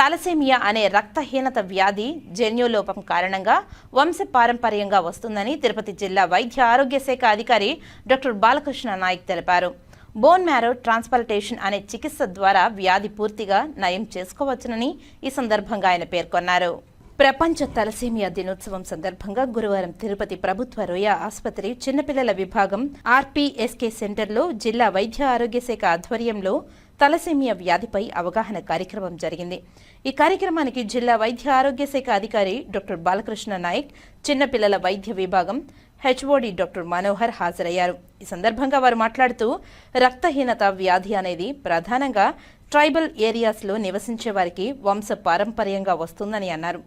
Thalassemia అనే రక్తహీనత వ్యాధి జన్యులోపం కారణంగా వంశ పారంపర్యంగా వస్తుందని తిరుపతి జిల్లా వైద్య ఆరోగ్య శాఖ అధికారి డాక్టర్ బాలకృష్ణ నాయక్ తెలిపారు. బోన్ మ్యారో ట్రాన్స్ప్లాంటేషన్ అనే చికిత్స ద్వారా వ్యాధి పూర్తిగా నయం చేసుకోవచ్చునని ఈ సందర్భంగా ఆయన పేర్కొన్నారు. ప్రపంచ తలసేమియా దినోత్సవం సందర్భంగా గురువారం తిరుపతి ప్రభుత్వ రొయ్య ఆసుపత్రి చిన్నపిల్లల విభాగం ఆర్పీఎస్కే సెంటర్లో జిల్లా వైద్య ఆరోగ్య శాఖ ఆధ్వర్యంలో తలసేమియా వ్యాధిపై అవగాహన కార్యక్రమం జరిగింది. ఈ కార్యక్రమానికి జిల్లా వైద్య ఆరోగ్య శాఖ అధికారి డాక్టర్ బాలకృష్ణ నాయక్ చిన్నపిల్లల వైద్య విభాగం హెచ్ఓడి డాక్టర్ మనోహర్ హాజరయ్యారు. ఈ సందర్భంగా వారు మాట్లాడుతూ రక్తహీనత వ్యాధి అనేది ప్రధానంగా ట్రైబల్ ఏరియాస్లో నివసించే వారికి వంశ పారంపర్యంగా వస్తుందని అన్నారు.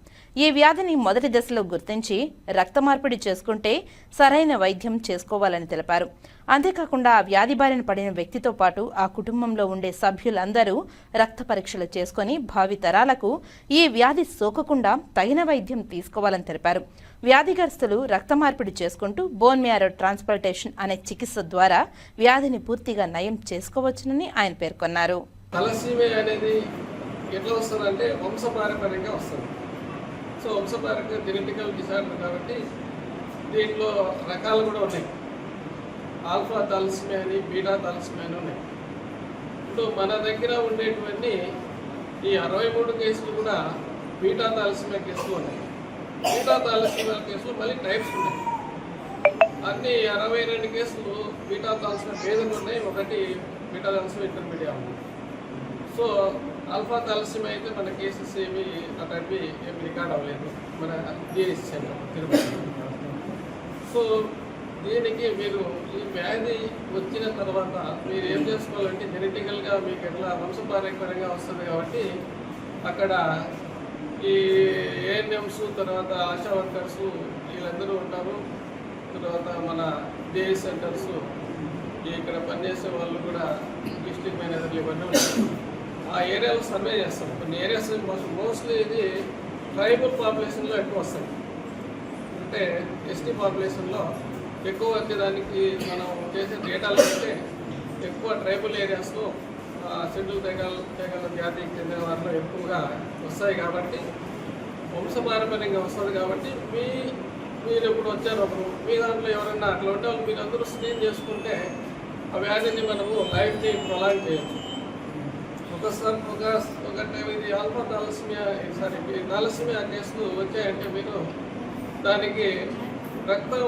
ఈ వ్యాధిని మొదటి దశలో గుర్తించి రక్త మార్పిడి చేసుకుంటే సరైన వైద్యం చేసుకోవాలని తెలిపారు. అంతేకాకుండా ఆ వ్యాధి బారిన పడిన వ్యక్తితో పాటు ఆ కుటుంబంలో ఉండే సభ్యులందరూ రక్త పరీక్షలు చేసుకొని భావి తరాలకు ఈ వ్యాధి సోకకుండా తగిన వైద్యం తీసుకోవాలని తెలిపారు. వ్యాధిగ్రస్తులు రక్త మార్పిడి చేసుకుంటూ బోన్ మ్యారో ట్రాన్స్ప్లాంటేషన్ అనే చికిత్స ద్వారా వ్యాధిని పూర్తిగా నయం చేసుకోవచ్చునని ఆయన పేర్కొన్నారు. తలసీమే అనేది ఎట్లా వస్తుందంటే వంశపారంపర్యంగా వస్తుంది. సో వంశపారంగా జెనెటికల్ డిసార్డర్ కాబట్టి దీంట్లో రకాలు కూడా ఉన్నాయి. ఆల్ఫా తలసిమే అని బీటా తలసిమే అని ఉన్నాయి. ఇప్పుడు మన దగ్గర ఉండేటువంటి ఈ అరవై మూడు కేసులు కూడా బీటా తలసిమే కేసులు ఉన్నాయి. బీటా తలసిమే కేసులు మళ్ళీ టైప్స్ ఉన్నాయి. అన్ని అరవై రెండు కేసులు బీటా తలసిమే పేదలు ఉన్నాయి. ఒకటి బీటా తలసిమే ఇంటర్మీడియట్ ఉంది. సో ఆల్ఫా తలసిమ అయితే మన కేసెస్ ఏమి అట్లాంటివి ఏమి రికార్డ్ అవ్వలేదు. మన డిఎస్ సెంటర్ తిరుపతి సో దీనికి మీరు ఈ వ్యాధి వచ్చిన తర్వాత మీరు ఏం చేసుకోవాలంటే జెనెటికల్గా మీకు ఎట్లా వంశపారంపర్యంగా వస్తుంది కాబట్టి అక్కడ ఈ ఏఎన్ఎంస్ తర్వాత ఆశా వర్కర్స్ వీళ్ళందరూ ఉంటారు. తర్వాత మన డిఎస్ సెంటర్స్ ఇక్కడ పనిచేసే వాళ్ళు కూడా డిస్ట్రిక్ట్ మేనేజర్లు ఇవన్నీ ఉంటారు. ఆ ఏరియాలో సర్వే చేస్తాం. కొన్ని ఏరియాస్ మోస్ట్లీ ఇది ట్రైబల్ పాపులేషన్లో ఎక్కువ వస్తాయి. అంటే ఎస్టీ పాపులేషన్లో ఎక్కువ వచ్చేదానికి మనం చేసే డేటాలో అంటే ఎక్కువ ట్రైబల్ ఏరియాస్లో సెంట్రల్ తెగల తెగల జాతికి చెందిన వారిలో ఎక్కువగా వస్తాయి కాబట్టి వంశపారంపర్యంగా వస్తుంది కాబట్టి మీ మీరు ఇప్పుడు వచ్చారు ఒకరు మీ దాంట్లో ఎవరైనా అట్లా ఉంటే వాళ్ళు మీరు అందరూ స్క్రీన్ చేసుకుంటే ఆ వ్యాధిని మనము లైఫ్ని ప్రొలాంగ్ చేయొచ్చు. సార్ ఒక ఒక ఇది ఆల్ఫా తాలసిమియా సారీ తాలసిమియా కేసులు వచ్చాయంటే మీరు దానికి రక్తం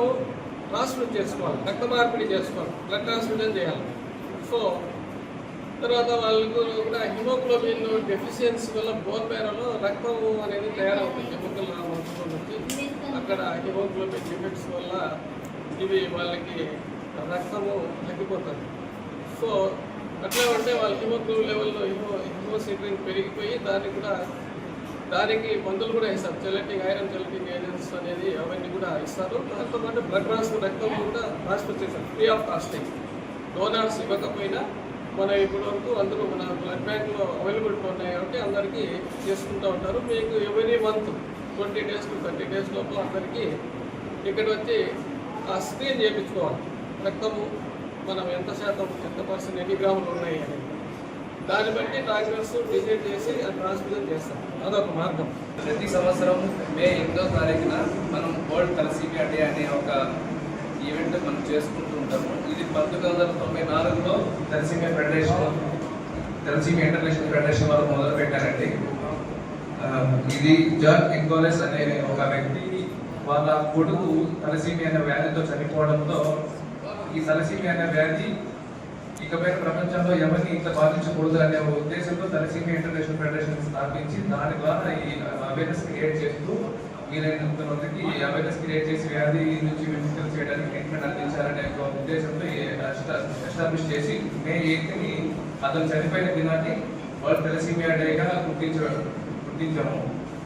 ట్రాన్స్ఫ్యూజ్ చేసుకోవాలి రక్త మార్పిడి చేసుకోవాలి బ్లడ్ ట్రాన్స్ఫ్యూజన్ చేయాలి. సో తర్వాత వాళ్ళకు కూడా హిమోగ్లోబిన్ డెఫిషియన్సీ వల్ల బోన్ మేరలో రక్తం అనేది తయారవుతుంది ఎముకల మొత్తం నుంచి అక్కడ హిమోగ్లోబిన్ డిఫెక్ట్స్ వల్ల ఇవి వాళ్ళకి రక్తము తగ్గిపోతుంది. సో అట్లా ఉంటే వాళ్ళ హిమోగ్లోబ్ లెవెల్లో హిమో హిమోసిట్రిన్ పెరిగిపోయి దాన్ని కూడా దానికి మందులు కూడా ఇస్తారు చెలటింగ్ ఐరన్ చెలటింగ్ ఏజెంట్స్ అనేది అవన్నీ కూడా ఇస్తారు. దాంతో పాటు బ్లడ్ ట్రాన్స్ఫర్ రక్తం కూడా ట్రాన్స్ఫర్ చేస్తారు. ఫ్రీ ఆఫ్ కాస్టింగ్ డోనర్స్ ఇవ్వకపోయినా మన ఇప్పటి వరకు అందరూ మన బ్లడ్ బ్యాంక్లో అవైలబిలిటీ ఉన్నాయి కాబట్టి అందరికీ చేసుకుంటూ ఉంటారు. మీకు every month twenty days to thirty days లోపల అందరికీ ఇక్కడ వచ్చి ఆ స్క్రీన్ చేయించుకోవాలి. రక్తము మనం ఎంత శాతం ఎంత పర్సెంట్ ఎన్ని గ్రాములు ఉన్నాయి అని. దాన్ని బట్టి డాక్టర్స్ డిసైడ్ చేసి అది ట్రాన్స్మిషన్ చేస్తాం. అదొక మార్గం. ప్రతి సంవత్సరం మే ఎనిమిదో తారీఖున మనం వరల్డ్ తలసీమియా డే అనే ఒక ఈవెంట్ మనం చేసుకుంటూ ఉంటాము. ఇది పంతొమ్మిది వందల తొంభై నాలుగులో thalassemia federation thalassemia international federation వాళ్ళు మొదలు పెట్టారండి ఇది జాన్ ఎంకోలెస్ అనే ఒక వ్యక్తి. వాళ్ళ కొడుకు తలసీమియా అనే వ్యాధితో చనిపోవడంతో ఈ తలసీమియా అనే వ్యాధి ఇకపై ప్రపంచంలో ఎవరిని ఇంత బాధించకూడదు అనే ఉద్దేశంతో తలసీమియా ఇంటర్నేషనల్ ఫెడరేషన్ స్థాపించి దాని ద్వారా ఈ అవేర్నెస్ క్రియేట్ చేస్తూ వీలైనంత మందికి అవేర్నెస్ క్రియేట్ చేసి వ్యాధి నుంచి విముక్తులు చేయడానికి ట్రీట్మెంట్ అందించాలనే ఒక ఉద్దేశంతో ఎస్టాబ్లిష్ చేసి మే ఎయిత్ని అతను చనిపోయిన దినాన్ని వరల్డ్ తలసీమియా డేగా గుర్తించ గుర్తించాము.